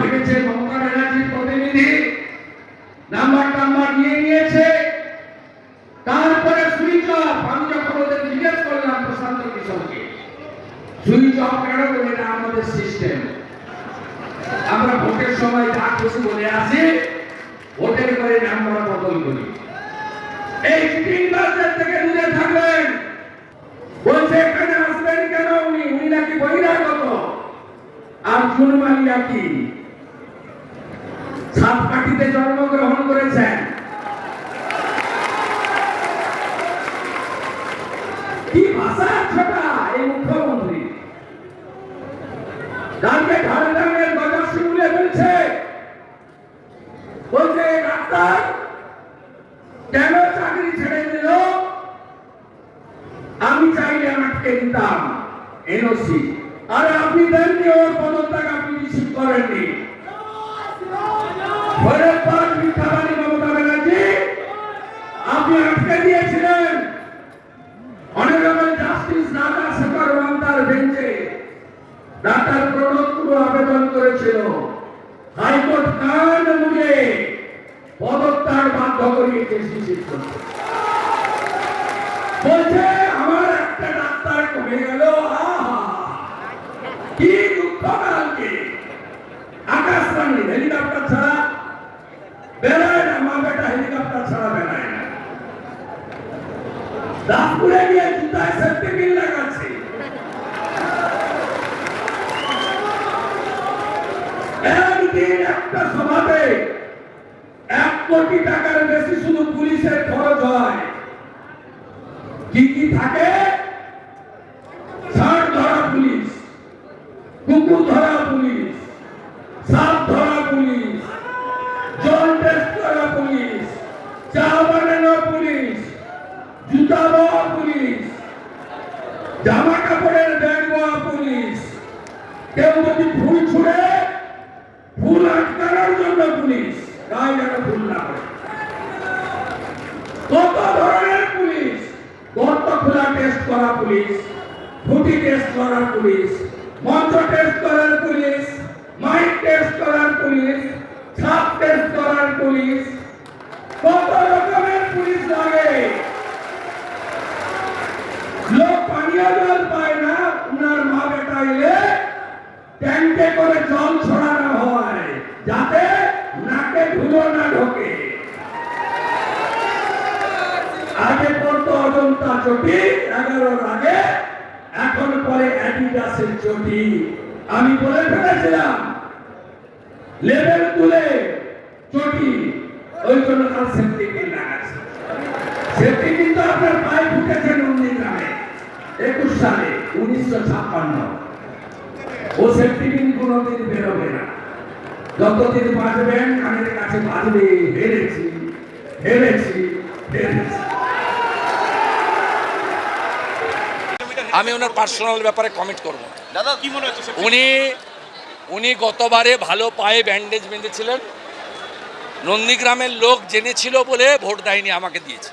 ভেবেছে মমতা ব্যানার্জির প্রতিনিধি। নাম্বার টাম্বার নিয়ে নিয়েছে। তারপরে সুইচ অফ। আমি যখন ওদের জিজ্ঞেস করলাম প্রশান্ত কিশোরকে, সুইচ অফ কেন বলে এটা আমাদের সিস্টেম। আমরা ভোটের সময় যা খুশি বলে আসি, ভোটের করে নাম্বার বদল করি। এই তিন মাসের থেকে দূরে থাকবেন। বলছে, এখানে আসবেন কেন উনি? উনি নাকি বহিরাগত। আর চুনমালিয়া কি? সাতকাঠিতে জন্মগ্রহণ করেছেন। কি ভাষা ছোটা, এই মুখ্যমন্ত্রী? কালকে ঝাড়গ্রামের বাজার শিমুলে বলছে বলছে ডাক্তার কেন চাকরি ছেড়ে দিল? আমি চাইলে আটকে দিতাম, এনওসি। আর আপনি দেননি ওর পদত্যাগ আপনি রিসিভ করেননি ঘরের পর মিথ্যাবাদী মমতা ব্যানার্জি আপনি আটকে দিয়েছিলেন অনারেবল জাস্টিস নাগা শেখর মান্তার বেঞ্চে ডাক্তার প্রণব কুরু আবেদন করেছিল হাইকোর্ট কান মুড়ে পদত্যাগ বাধ্য করিয়েছে শিশির করতে বলছে আমার একটা ডাক্তার কমে গেল আহা কি দুঃখ কালকে আকাশবাণী হেলিকপ্টার ছাড়া বেড়ায় না মা বেটা হেলিকপ্টার ছাড়া বেড়ায় না দাসপুরে গিয়ে জুতায় সেফটি বিল লাগাচ্ছে একদিন একটা সভাতে এক কোটি টাকার বেশি শুধু পুলিশের খরচ হয় কি কি থাকে ষাট ধরা পুলিশ কুকুর ধরা পুলিশ সাপ ধরা পুলিশ জল টেস্ট করা পুলিশ চা বানানো পুলিশ জুতা দেওয়া পুলিশ জামা কাপড়ের ব্যাগ দেওয়া পুলিশ কেউ যদি ফুল ছুড়ে ফুল আটকানোর জন্য পুলিশ গায়ে যেন ফুল না পড়ে কত ধরনের পুলিশ গর্ত খোলা টেস্ট করা পুলিশ ফুটি টেস্ট করার পুলিশ টেস্ট করার পুলিশ মাইক টেস্ট করার পুলিশ, ছাপ টেস্ট করার পুলিশ, কত রকমের পুলিশ লাগে? লোক পানীয় জল পায় না, উনার মা বেটা এলে ট্যাঙ্কে করে জল ছড়ানো হয়, যাতে নাকে ধুলো না ঢোকে। আগে পড়তো অজন্তা চটি এগারোর আগে, এখন পরে অ্যাডিডাসের চটি। আমি বলে ফেলেছিলাম লেভেল তুলে চটি। ওই জন্য তার সেফটি পিন লাগাচ্ছে সেফটি পিন তো আপনার পায়ে ফুটেছে নন্দী গ্রামে একুশ সালে, উনিশশো ছাপ্পান্ন। ও সেফটি পিন কোনোদিন বেরোবে না। যতদিন বাঁচবেন, কানের কাছে বাজবে, হেরেছি হেরেছি হেরেছি। আমি ওনার পার্সোনাল ব্যাপারে কমেন্ট করব। দাদা কি মনে হচ্ছে? উনি উনি গতবারে ভালো পায়ে ব্যান্ডেজ বেঁধেছিলেন। নন্দীগ্রামের লোক জেনেছিল বলে ভোট দেয়নি আমাকে দিয়েছে।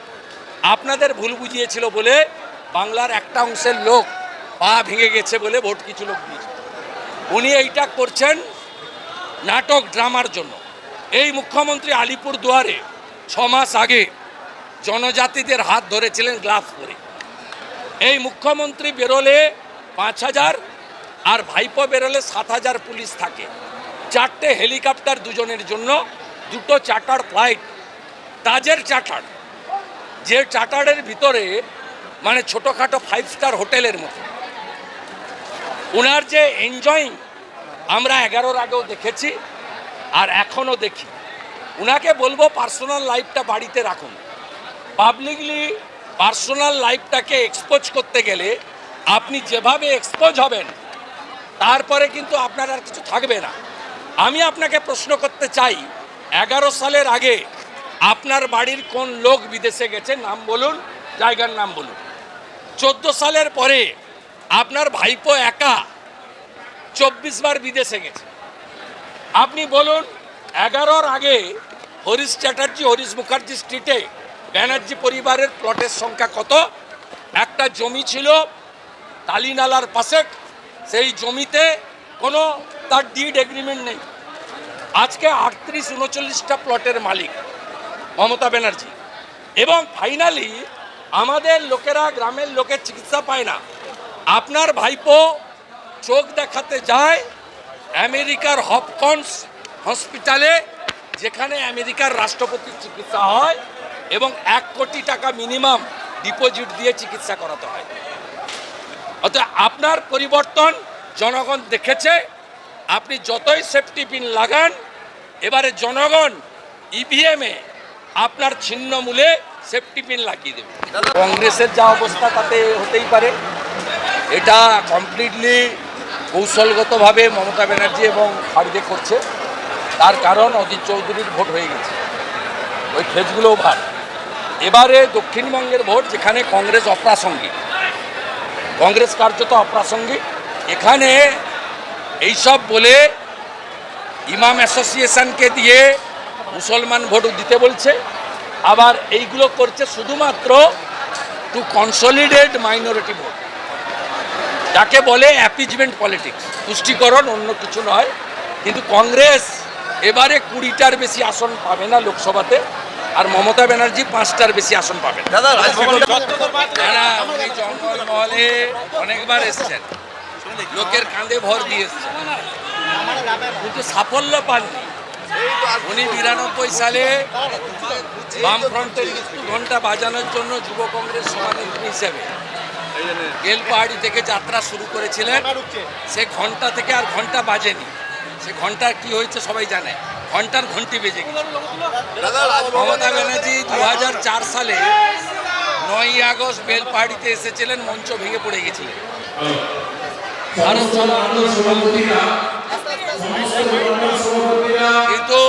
আপনাদের ভুল বুঝিয়েছিল বলে বাংলার একটা অংশের লোক পা ভেঙে গেছে বলে ভোট কিছু লোক দিয়েছে। উনি এইটা করছেন নাটক ড্রামার জন্য। এই মুখ্যমন্ত্রী আলিপুর দুয়ারে ছ মাস আগে জনজাতিদের হাত ধরেছিলেন গ্লাভস পরে। এই মুখ্যমন্ত্রী বেরোলে পাঁচ হাজার, আর ভাইপো বেরোলে সাত হাজার পুলিশ থাকে। চারটে হেলিকপ্টার দুজনের জন্য, দুটো চার্টার ফ্লাইট, তাজের চার্টার, যে চার্টারের ভিতরে মানে ছোটোখাটো ফাইভ স্টার হোটেলের মতো। ওনার যে এনজয়িং আমরা এগারোর আগেও দেখেছি, আর এখনও দেখি। ওনাকে বলব পার্সোনাল লাইফটা বাড়িতে রাখুন। পাবলিকলি পার্সোনাল লাইফটাকে এক্সপোজ করতে গেলে আপনি যেভাবে এক্সপোজ হবেন, তারপরে কিন্তু আপনার আর কিছু থাকবে না। আমি আপনাকে প্রশ্ন করতে চাই, এগারো সালের আগে আপনার বাড়ির কোন লোক বিদেশে গেছে? নাম বলুন, জায়গার নাম বলুন। চোদ্দ সালের পরে আপনার ভাইপো একা চব্বিশ বার বিদেশে গেছে। আপনি বলুন, এগারোর আগে হরিশ চ্যাটার্জি, হরিশ মুখার্জি স্ট্রিটে ব্যানার্জি পরিবারের প্লটের সংখ্যা কত? একটা জমি ছিল তালিনালার পাশে, সেই জমিতে কোনো তার ডিড এগ্রিমেন্ট নেই। আজকে আটত্রিশ উনচল্লিশটা প্লটের মালিক মমতা ব্যানার্জি। এবং ফাইনালি আমাদের লোকেরা, গ্রামের লোকের চিকিৎসা পায় না। আপনার ভাইপো চোখ দেখাতে যায় আমেরিকার হপকন্স হসপিটালে, যেখানে আমেরিকার রাষ্ট্রপতির চিকিৎসা হয়। এবং এক কোটি টাকা মিনিমাম ডিপোজিট দিয়ে চিকিৎসা করাতে হয়। অতএব আপনার পরিবর্তন জনগণ দেখেছে, আপনি যতই সেফটি পিন লাগান, এবারে জনগণ ইভিএমে আপনার ছিন্ন মূলে সেফটি পিন লাগিয়ে দেবে। কংগ্রেসের যা অবস্থা তাতে হতেই পারে। এটা কমপ্লিটলি কৌশলগতভাবে মমতা ব্যানার্জি এবং খাড়গে করছে। তার কারণ অজিত চৌধুরীর ভোট হয়ে গেছে। ওই ফেজগুলো ভার এবারে দক্ষিণবঙ্গের ভোট, যেখানে কংগ্রেস অপ্রাসঙ্গিক। কংগ্রেস কার্যত অপ্রাসঙ্গিক। এখানে এইসব বলে ইমাম অ্যাসোসিয়েশনকে দিয়ে মুসলমান ভোট দিতে বলছে। আবার এইগুলো করছে শুধুমাত্র টু কনসলিডেট মাইনরিটি ভোট যাকে বলে অ্যাপিজমেন্ট পলিটিক্স তুষ্টিকরণ অন্য কিছু নয়। কিন্তু কংগ্রেস এবারে কুড়িটার বেশি আসন পাবে না লোকসভাতে। আর মমতা ব্যানার্জি পাঁচটার বেশি আসন পাবে দাদা জঙ্গলমহলে অনেকবার এসছেন। লোকের কাঁধে ভর দিয়ে এসছেন। কিন্তু সাফল্য পাননি। উনি বিরানব্বই সালে বামফ্রন্টের মৃত্যু ঘণ্টা বাজানোর জন্য যুব কংগ্রেস সভানেত্রী হিসেবে বেল পাহাড়ি থেকে যাত্রা শুরু করেছিলেন। সে ঘণ্টা থেকে আর ঘণ্টা বাজেনি। সে ঘণ্টার কি হয়েছে সবাই জানে। ঘণ্টার ঘন্টি বেজে গেছে। মমতা ব্যানার্জি দু সালে নয়ই আগস্ট বেলপাহাড়িতে এসেছিলেন মঞ্চ ভেঙে পড়ে গেছিলেন কিন্তু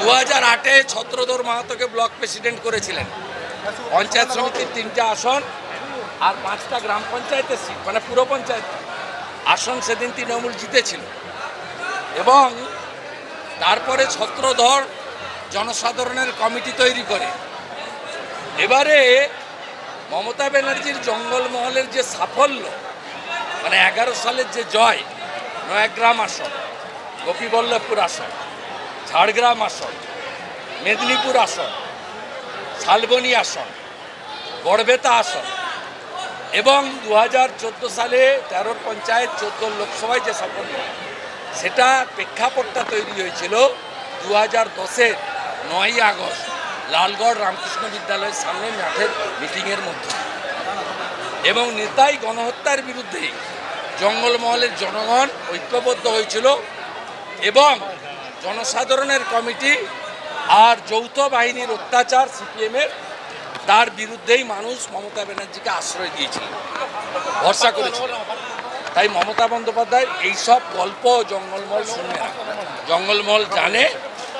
দু হাজার আটে ছত্রধর মাহাতোকে ব্লক প্রেসিডেন্ট করেছিলেন। পঞ্চায়েত সমিতির তিনটা আসন আর পাঁচটা গ্রাম পঞ্চায়েতের সিট মানে পুরো পঞ্চায়েত। আসন সেদিন তৃণমূল জিতেছিল। এবং তারপরে ছত্রধর জনসাধারণের কমিটি তৈরি করে। এবারে মমতা ব্যানার্জির জঙ্গলমহলের যে সাফল্য মানে এগারো সালের যে জয়, নয়াগ্রাম আসন, গোপীবল্লভপুর আসন, ঝাড়গ্রাম আসন, মেদিনীপুর আসন, শালবনী আসন গড়বেতা আসন এবং দু হাজার চোদ্দ সালে তেরোর পঞ্চায়েত চোদ্দ লোকসভায় যে সাফল্য সেটা প্রেক্ষাপটটা তৈরি হয়েছিল দু হাজার দশের নয়ই আগস্ট, লালগড় রামকৃষ্ণ বিদ্যালয়ের সামনে মাঠের মিটিংয়ের মধ্যে। এবং নেতাই গণহত্যার বিরুদ্ধে জঙ্গলমহলের জনগণ ঐক্যবদ্ধ হয়েছিল এবং জনসাধারণের কমিটি আর যৌথ বাহিনীর অত্যাচার সিপিএমের তার বিরুদ্ধেই মানুষ মমতা ব্যানার্জিকে আশ্রয় দিয়েছিল। ভরসা করেছিল। তাই মমতা বন্দ্যোপাধ্যায় এইসব গল্প জঙ্গলমহল শুনবে না। জঙ্গলমহল জানে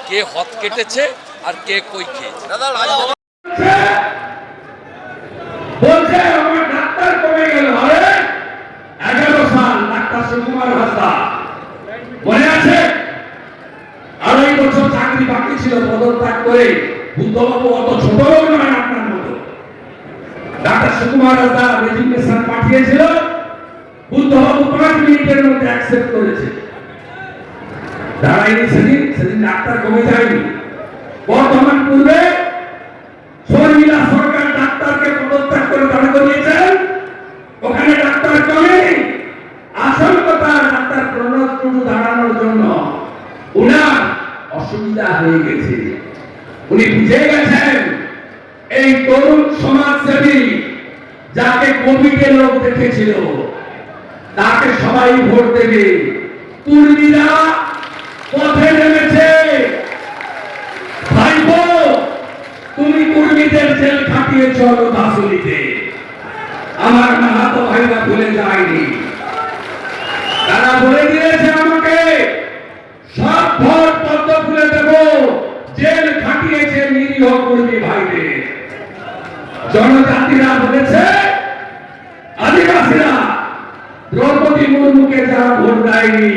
কে হত কেটেছে আর কে কই খেয়েছে। বলছে আমার ডাক্তার কমে গেল এগারো সাল ডাক্তার সুকুমার হাসদা। মনে আছে? আড়াই বছর চাকরি বাকি ছিল পদত্যাগ করে বুদ্ধবাবু অত ছোট নয় ডাক্তার সুকুমার হাসদা রেজিগনেশন পাঠিয়েছিল। বুদ্ধবাবু পাঁচ মিনিটের মধ্যে অ্যাকসেপ্ট করেছে। দাঁড়ায়নি সেদিন সেদিন ডাক্তার কমে যায়নি। বর্তমান পূর্বে শর্মিলা সরকার ডাক্তারকে পদত্যাগ করে দাঁড় করিয়েছেন। ওখানে ডাক্তার কমেনি আসল কথা, ডাক্তার প্রণব টুডু দাঁড়ানোর জন্য উনার অসুবিধা হয়ে গেছে। উনি বুঝে গেছেন যাকে কোভিডে লোক দেখেছিল, তাকে সবাই ভোট দেবে। কর্মীরা পথে নেমেছে। তুমি কর্মীদের জেল খাটিয়েছ দাসুলিতে আমার মাহাতো ভাইরা ভুলে যায়নি। তারা বলে দিয়েছে আমাকে, সব ভোট পদ্ম খুলে দেব জেল খাটিয়েছে নিরীহ কর্মী ভাইদের। দ্রৌপদী মুর্মুকে যারা ভোট দেয়নি,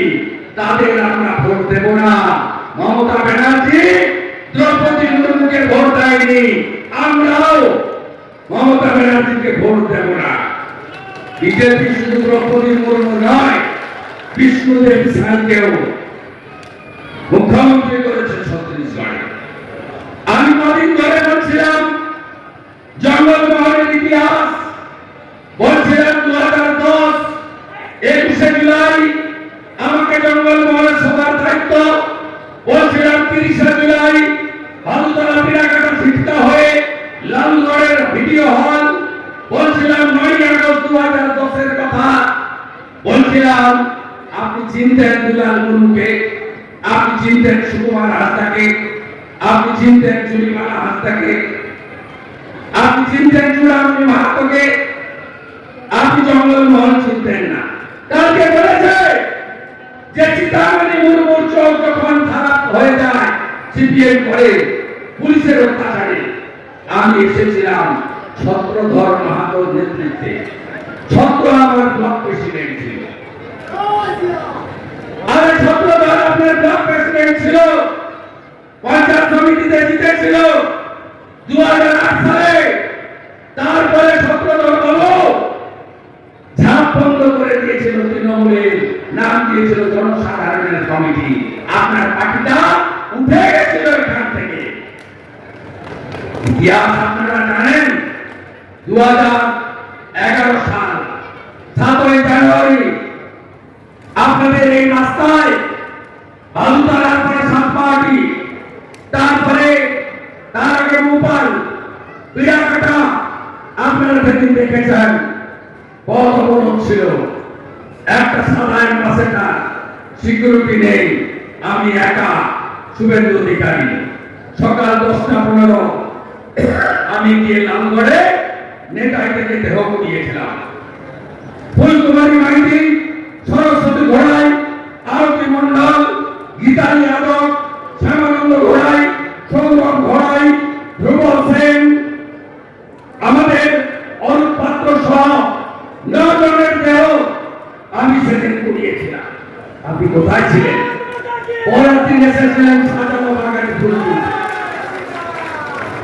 তাদের আমরা ভোট দেব না। মমতা ব্যানার্জি দ্রৌপদী মুর্মুকে ভোট দেয়নি, আমরাও মমতা ব্যানার্জিকে ভোট দেব না। বিজেপি শুধু দ্রৌপদী মুর্মু নয়, বিষ্ণুদেব স্যারকেও মুখ্যমন্ত্রী করেছে ছত্রিশগড়ে। কদিন ধরে চিনতেন চুরিমালা হাসদাকে আপনি চিনতেন চূড়ামণি মাহাতোকে আপনি জঙ্গলমহল চিনতেন না। কালকে বলেছে যে চিতামণি মুর্মুর চোখ যখন খারাপ হয়ে যায়, সিপিএম করে, পুলিশের অত্যাচারে। আমি এসেছিলাম ছত্রধর মাহাতোর নেতৃত্বে। ছত্র আমার ব্লক প্রেসিডেন্ট ছিল। আরে ছত্রধর আপনার ব্লক প্রেসিডেন্ট ছিল। পঞ্চায়েত সমিতিতে জিতেছিল দু হাজার আট সালে। তারপরে বাবু ঝাঁপ বন্ধ করে দিয়েছিল তৃণমূলের, নাম দিয়েছিল জনসাধারণের কমিটি। আপনার পার্টিটা উঠে গেছিল এখান থেকে। ইতিহাস আপনারা জানেন দু এগারো সাল সাতই জানুয়ারি আপনাদের এই রাস্তায় বালুতলার পরে সাত পার্টি তারপরে তার আগে মোপাল পিড়াকাটা আপনারা সেদিন দেখেছেন কত বড় ছিল। একটা সাধারণ বাসেটা সিকিউরিটি নেই। আমি একা শুভেন্দু অধিকারী। সকাল দশটা পনেরো। আমি গিয়ে লালগড়ে নেতাই থেকে দেহ নিয়েছিলাম ফুলকুমারী মাইতি, সরস্বতী ঘোড়াই আরতি মন্ডল গীতালি যাদব শ্যামানন্দ ঘোড়াই সৌরভ ঘোড়াই ধ্রুব সেন আমাদের অরূপ পাত্র সহ নজনের দেহ আমি সেদিন কুড়িয়েছিলাম আপনি কোথায় ছিলেন পরের দিন এসেছিলেন সাজানো বাগানে ফুলকুল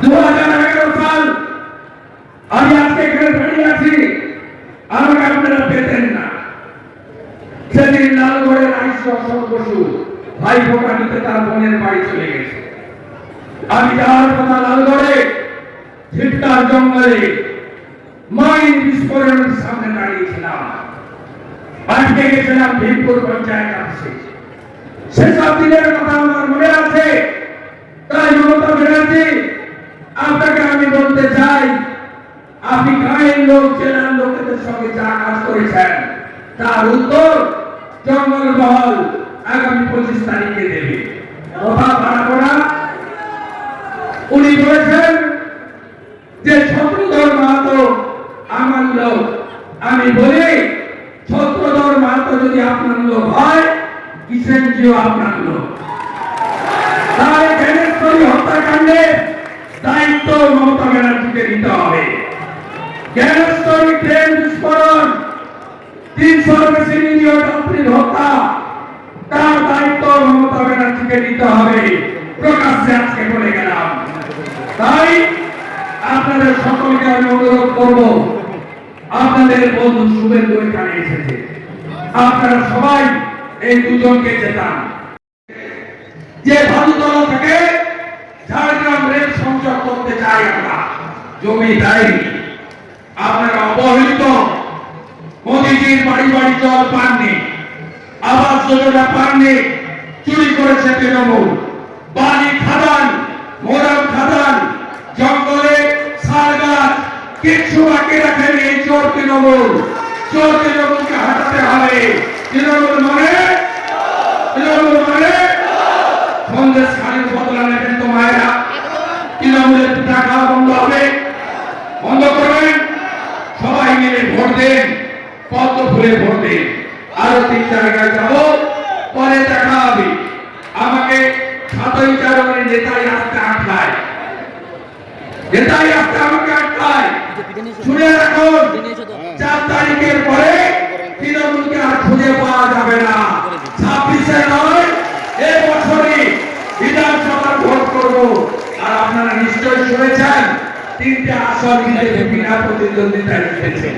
দু হাজার এগারো সাল আমি আজকে এখানে দাঁড়িয়ে আছি আমাকে আপনারা পেতেন না সেদিন লালগড়ের আইসি অশোক বসু ভাই ফোটা নিতে তার বোনের বাড়ি চলে গেছে। আমি যাওয়ার কথা লালগড়ে ঝিটকার জঙ্গলে মাইন বিস্ফোরণের সামনে দাঁড়িয়েছিলাম। আজকে গেছিলাম ভীমপুর পঞ্চায়েত সেসব দিনের কথা আমার মনে আছে। তাই মমতা ব্যানার্জি, আপনাকে আমি বলতে চাই, আপনি লোক, জেলার লোকেদের সঙ্গে যা কাজ করেছেন, তার উত্তর জঙ্গলমহল আগামী পঁচিশ তারিখে দেবে। কথা বাড়াবো না উনি বলেছেন যে ছত্রধর মাহাতো আমার লোক। আমি বলি ছত্রধর মাহাতো যদি আপনার লোক হয় কিষেনজিও আপনার লোক। তাই জ্ঞানেশ্বরী হত্যাকাণ্ডে দায়িত্ব মমতা ব্যানার্জিকে নিতে হবে। জ্ঞানেশ্বরী ট্রেন বিস্ফোরণ তিনশোর বেশি নিরীহ যাত্রীর হত্যা তার দায়িত্ব ব্যানার্জিকে নিতে হবে। প্রকাশ্যে আজকে বলে গেলাম। তাই আপনাদের সকলকে আমি অনুরোধ করব, আপনাদের বন্ধু শুভেন্দু এখানে এসেছে। আপনারা সবাই এই দুজনকে যেতাম যে ভাদুতলা থেকে, ঝাড়গ্রাম রেল সংযোগ করতে চাই আমরা। জমি দেয়নি আপনারা অবহেলিত। মোদীজির বাড়ি বাড়ি জল পাননি, আবাস যোজনা পাননি। চুরি করেছে তৃণমূল। বাড়ি খাদান, মোরাম খাদান, জঙ্গলে শাল গাছ, কিচ্ছু বাকি রাখেনি এই চোর তৃণমূল। চোর তৃণমূলকে হাঁটাতে হবে। তৃণমূল মানে? তৃণমূল মানে? বদলা নেবেন তো মায়েরা। তৃণমূলের টাকা বন্ধ হবে। বন্ধ করবেন। সবাই মিলে ভোট দেন। কত ফুলে ভোট দেন। আরও তিন জায়গায় যাব। পরে দেখা হবে। আমাকে সাতই জানুয়ারি নেতাই আসতে আটকায়। নেতাই আসতে আমাকে আটকায়। শুনে রাখুন চার তারিখের পরে তৃণমূলকে আর খুঁজে পাওয়া যাবে না। ছাব্বিশে নয় বিধানসভার ভোট করব। আর আপনারা নিশ্চয়ই শুনেছেন, তিনটে আসন বিজেপি বিনা প্রতিদ্বন্দ্বিতায় জিতেছে।